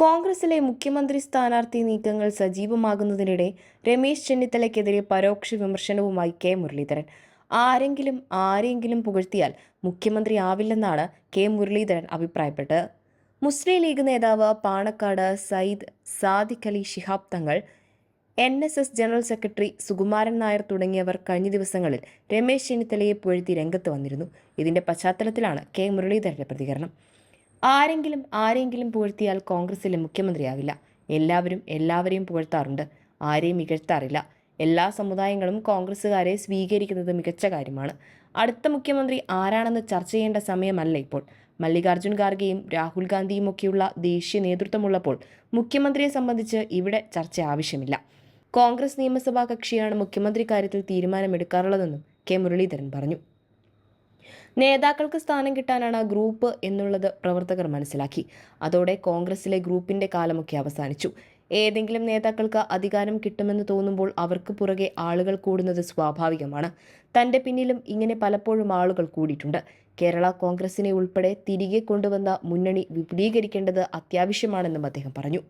കോൺഗ്രസിലെ മുഖ്യമന്ത്രി സ്ഥാനാർത്ഥി നീക്കങ്ങൾ സജീവമാകുന്നതിനിടെ രമേശ് ചെന്നിത്തലയ്ക്കെതിരെ പരോക്ഷ വിമർശനവുമായി കെ മുരളീധരൻ. ആരെങ്കിലും ആരെങ്കിലും പുകഴ്ത്തിയാൽ മുഖ്യമന്ത്രി ആവില്ലെന്നാണ് കെ മുരളീധരൻ അഭിപ്രായപ്പെട്ടത്. മുസ്ലിം ലീഗ് നേതാവ് Panakkad Sayyid Sadiq Ali Shihab Thangal N S S general secretary Sukumaran Nair തുടങ്ങിയവർ കഴിഞ്ഞ ദിവസങ്ങളിൽ രമേശ് ചെന്നിത്തലയെ പുകഴ്ത്തി രംഗത്ത് വന്നിരുന്നു. ഇതിന്റെ പശ്ചാത്തലത്തിലാണ് കെ മുരളീധരന്റെ പ്രതികരണം. ആരെങ്കിലും ആരെങ്കിലും പുകഴ്ത്തിയാൽ കോൺഗ്രസിലെ മുഖ്യമന്ത്രിയാവില്ല എല്ലാവരും എല്ലാവരെയും പുകഴ്ത്താറുണ്ട്. ആരെയും ഇകഴ്ത്താറില്ല എല്ലാ സമുദായങ്ങളും കോൺഗ്രസ്സുകാരെ സ്വീകരിക്കുന്നത് മികച്ച കാര്യമാണ്. അടുത്ത മുഖ്യമന്ത്രി ആരാണെന്ന് ചർച്ച ചെയ്യേണ്ട സമയമല്ല ഇപ്പോൾ. മല്ലികാർജുൻ ഖാർഗെയും രാഹുൽ ഗാന്ധിയും ഒക്കെയുള്ള ദേശീയ നേതൃത്വമുള്ളപ്പോൾ മുഖ്യമന്ത്രിയെ സംബന്ധിച്ച് ഇവിടെ ചർച്ച ആവശ്യമില്ല. കോൺഗ്രസ് നിയമസഭാ കക്ഷിയാണ് മുഖ്യമന്ത്രി കാര്യത്തിൽ തീരുമാനമെടുക്കാറുള്ളതെന്നും കെ മുരളീധരൻ പറഞ്ഞു. നേതാക്കൾക്ക് സ്ഥാനം കിട്ടാനാണ് ഗ്രൂപ്പ് എന്നുള്ളത് പ്രവർത്തകർ മനസ്സിലാക്കി. അതോടെ കോൺഗ്രസിലെ ഗ്രൂപ്പിന്റെ കാലമൊക്കെ അവസാനിച്ചു. ഏതെങ്കിലും നേതാക്കൾക്ക് അധികാരം കിട്ടുമെന്ന് തോന്നുമ്പോൾ അവർക്ക് പുറകെ ആളുകൾ കൂടുന്നത് സ്വാഭാവികമാണ്. തന്റെ പിന്നിലും ഇങ്ങനെ പലപ്പോഴും ആളുകൾ കൂടിയിട്ടുണ്ട്. കേരള കോൺഗ്രസിനെ ഉൾപ്പെടെ തിരികെ കൊണ്ടുവന്ന മുന്നണി വിപുലീകരിക്കേണ്ടത് അത്യാവശ്യമാണെന്നും അദ്ദേഹം പറഞ്ഞു.